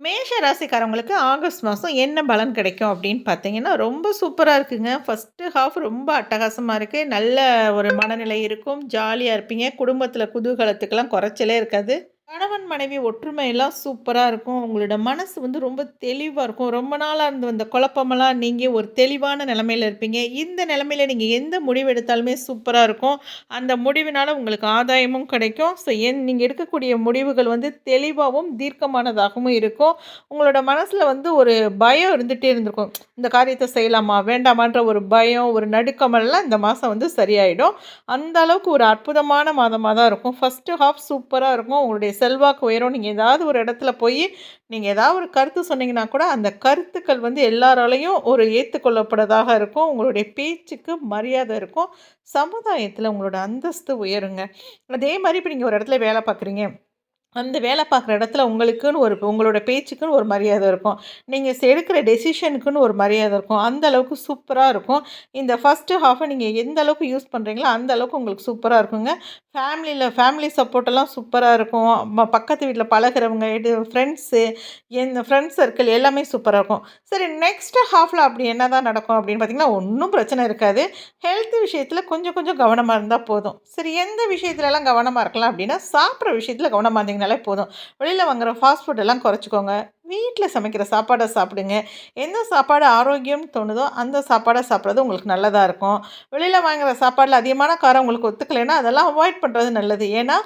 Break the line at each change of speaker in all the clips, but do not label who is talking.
மேஷ ராசிக்காரவங்களுக்கு ஆகஸ்ட் மாதம் என்ன பலன் கிடைக்கும் அப்படின்னு பார்த்தீங்கன்னா ரொம்ப சூப்பராக இருக்குங்க. ஃபஸ்ட்டு ஹாஃப் ரொம்ப அட்டகாசமாக இருக்குது நல்ல ஒரு மனநிலை இருக்கும். ஜாலியாக இருப்பீங்க. குடும்பத்தில் குதூகலத்துக்கெல்லாம் குறைச்சலே இருக்காது. கணவன் மனைவி ஒற்றுமையெல்லாம் சூப்பராக இருக்கும். உங்களோட மனசு வந்து ரொம்ப தெளிவாக இருக்கும். ரொம்ப நாளாக இருந்து வந்த குழப்பமெல்லாம் நீங்கள் ஒரு தெளிவான நிலமையில் இருப்பீங்க. இந்த நிலமையில நீங்கள் எந்த முடிவு எடுத்தாலுமே சூப்பராக இருக்கும். அந்த முடிவினால் உங்களுக்கு ஆதாயமும் கிடைக்கும். ஸோ என் நீங்கள் எடுக்கக்கூடிய முடிவுகள் வந்து தெளிவாகவும் தீர்க்கமானதாகவும் இருக்கும். உங்களோட மனசில் வந்து ஒரு பயம் இருந்துகிட்டே இருந்திருக்கும். இந்த காரியத்தை செய்யலாமா? வேண்டாமான்ற ஒரு பயம் ஒரு நடுக்கமெல்லாம் இந்த மாதம் வந்து சரியாயிடும். அந்த அளவுக்கு ஒரு அற்புதமான மாதமாக தான் இருக்கும். ஃபஸ்ட்டு ஹாஃப் சூப்பராக இருக்கும். உங்களுடைய செல்வாக்கு உயரும். நீங்கள் ஏதாவது ஒரு இடத்துல போய் நீங்கள் ஏதாவது ஒரு கருத்து சொன்னீங்கன்னா கூட அந்த கருத்துக்கள் வந்து எல்லாராலையும் ஒரு ஏற்றுக்கொள்ளப்படதாக இருக்கும். உங்களுடைய பேச்சுக்கு மரியாதை இருக்கும். சமுதாயத்தில் உங்களோட அந்தஸ்து உயருங்க. அதே மாதிரி இப்போ நீங்கள் ஒரு இடத்துல வேலை பார்க்குறீங்க. அந்த வேலை பார்க்குற இடத்துல உங்களுக்குன்னு ஒரு உங்களோட பேச்சுக்குன்னு ஒரு மரியாதை இருக்கும். நீங்கள் எடுக்கிற டெசிஷனுக்குன்னு ஒரு மரியாதை இருக்கும். அந்த அளவுக்கு சூப்பராக இருக்கும். இந்த ஃபஸ்ட்டு ஹாஃபை நீங்கள் எந்த அளவுக்கு யூஸ் பண்ணுறீங்களோ அந்த அளவுக்கு உங்களுக்கு சூப்பராக இருக்குங்க. ஃபேமிலியில் ஃபேமிலி சப்போர்ட்டெல்லாம் சூப்பராக இருக்கும். பக்கத்து வீட்டில் பழகிறவங்க இது ஃப்ரெண்ட்ஸு என் ஃப்ரெண்ட்ஸ் சர்க்கிள் எல்லாமே சூப்பராக இருக்கும். சரி நெக்ஸ்ட்டு ஹாஃபில் அப்படி என்ன தான் நடக்கும் அப்படின்னு பார்த்திங்கன்னா ஒன்றும் பிரச்சனை இருக்காது. ஹெல்த் விஷயத்தில் கொஞ்சம் கொஞ்சம் கவனமாக இருந்தால் போதும். சரி எந்த விஷயத்துலலாம் கவனமாக இருக்கலாம் அப்படின்னா சாப்பிட்ற விஷயத்தில் கவனமாக வாங்கினீங்கனாலே போதும். வெளியில் வாங்குகிற ஃபாஸ்ட் ஃபுட் எல்லாம் குறைச்சிக்கோங்க. வீட்டில் சமைக்கிற சாப்பாடை சாப்பிடுங்க. எந்த சாப்பாடு ஆரோக்கியம்னு தோணுதோ அந்த சாப்பாடை சாப்பிட்றது உங்களுக்கு நல்லதாக இருக்கும். வெளியில் வாங்குகிற சாப்பாடில் அதிகமான காரம் உங்களுக்கு ஒத்துக்கலைன்னா அதெல்லாம் அவாய்ட் பண்ணுறது நல்லது. ஏன்னா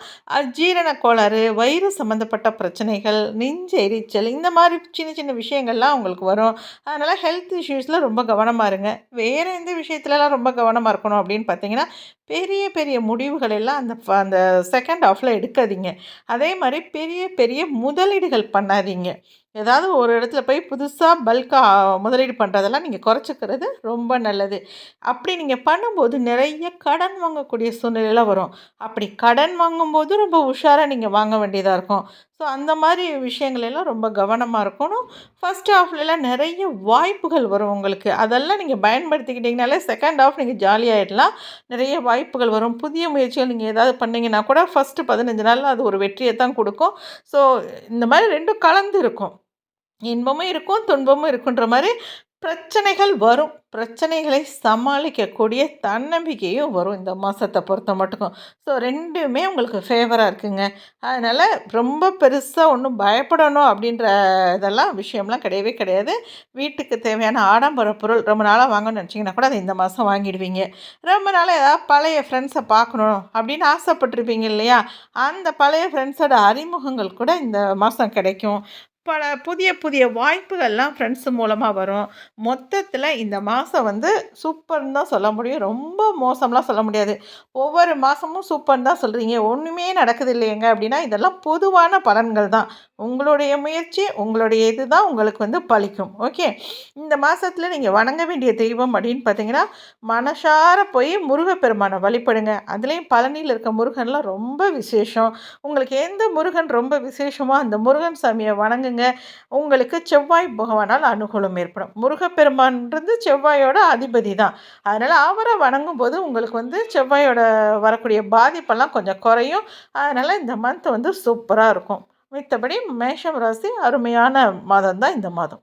ஜீரண கோளாறு வயிறு சம்மந்தப்பட்ட பிரச்சனைகள் நெஞ்சு எரிச்சல் இந்த மாதிரி சின்ன சின்ன விஷயங்கள்லாம் உங்களுக்கு வரும். அதனால் ஹெல்த் இஷ்யூஸில் ரொம்ப கவனமாக இருங்க. வேறு எந்த விஷயத்துலலாம் ரொம்ப கவனமாக இருக்கணும் அப்படின்னு பார்த்தீங்கன்னா பெரிய பெரிய முடிவுகள் எல்லாம் அந்த அந்த செகண்ட் ஆஃபில் எடுக்காதீங்க. அதே மாதிரி பெரிய பெரிய முதலீடுகள் பண்ணாதீங்க. ஏதாவது ஒரு இடத்துல போய் புதுசாக பல்காக முதலீடு பண்ணுறதெல்லாம் நீங்கள் குறைச்சிக்கிறது ரொம்ப நல்லது. அப்படி நீங்கள் பண்ணும்போது நிறைய கடன் வாங்கக்கூடிய சூழ்நிலையில் வரும். அப்படி கடன் வாங்கும்போது ரொம்ப உஷாராக நீங்கள் வாங்க வேண்டியதாக இருக்கும். ஸோ அந்த மாதிரி விஷயங்களெல்லாம் ரொம்ப கவனமாக இருக்கணும். ஃபஸ்ட் ஹாஃப்லலாம் நிறைய வாய்ப்புகள் வரும் உங்களுக்கு. அதெல்லாம் நீங்கள் பயன்படுத்திக்கிட்டிங்கனாலே செகண்ட் ஹாஃப் நீங்கள் ஜாலியாகிடலாம் நிறைய வாய்ப்புகள் வரும். புதிய முயற்சிகள் நீங்கள் ஏதாவது பண்ணிங்கன்னா கூட ஃபஸ்ட்டு பதினஞ்சு நாளில் அது ஒரு வெற்றியை தான் கொடுக்கும். ஸோ இந்த மாதிரி ரெண்டும் கலந்து இருக்கும். இன்பமும் இருக்கும் துன்பமும் இருக்குன்ற மாதிரி பிரச்சனைகள் வரும். பிரச்சனைகளை சமாளிக்கக்கூடிய தன்னம்பிக்கையும் வரும் இந்த மாதத்தை பொறுத்த மட்டுக்கும். ஸோ ரெண்டுமே உங்களுக்கு ஃபேவராக இருக்குங்க. அதனால் ரொம்ப பெருசாக ஒன்றும் பயப்படணும் அப்படின்ற இதெல்லாம் விஷயம்லாம் கிடையவே கிடையாது. வீட்டுக்கு தேவையான ஆடம்பர பொருள் ரொம்ப நாளாக வாங்கணும்னு நினச்சிங்கன்னா கூட அதை இந்த மாதம் வாங்கிடுவீங்க. ரொம்ப நாளாக ஏதாவது பழைய ஃப்ரெண்ட்ஸை பார்க்கணும் அப்படின்னு ஆசைப்பட்டிருப்பீங்க இல்லையா? அந்த பழைய ஃப்ரெண்ட்ஸோட அறிமுகங்கள் கூட இந்த மாதம் கிடைக்கும். பல புதிய புதிய வாய்ப்புகள்லாம் ஃப்ரெண்ட்ஸு மூலமாக வரும். மொத்தத்தில் இந்த மாதம் வந்து சூப்பர்னு தான் சொல்ல முடியும். ரொம்ப மோசம்லாம் சொல்ல முடியாது. ஒவ்வொரு மாதமும் சூப்பர்னு தான் சொல்கிறீங்க ஒன்றுமே நடக்குது இல்லையங்க அப்படின்னா இதெல்லாம் பொதுவான பலன்கள் தான். உங்களுடைய முயற்சி உங்களுடைய இது தான் உங்களுக்கு வந்து பழிக்கும். ஓகே இந்த மாதத்தில் நீங்கள் வணங்க வேண்டிய தெய்வம் அப்படின்னு பார்த்தீங்கன்னா மனசார போய் முருகப்பெருமானை வழிபடுங்க. அதுலேயும் பழனியில் இருக்க முருகன்லாம் ரொம்ப விசேஷம். உங்களுக்கு எந்த முருகன் ரொம்ப விசேஷமோ அந்த முருகன் சாமியை வணங்குங்க. உங்களுக்கு செவ்வாய் பகவானால் அனுகூலம் ஏற்படும். முருகப்பெருமான்றது செவ்வாயோட அதிபதி தான். அதனால் அவரை வணங்கும் போது உங்களுக்கு வந்து செவ்வாயோட வரக்கூடிய பாதிப்பெல்லாம் கொஞ்சம் குறையும். அதனால் இந்த மந்த் வந்து சூப்பராக இருக்கும். மித்தபடி மேஷம் ராசி அருமையான மாதம் தான் இந்த மாதம்.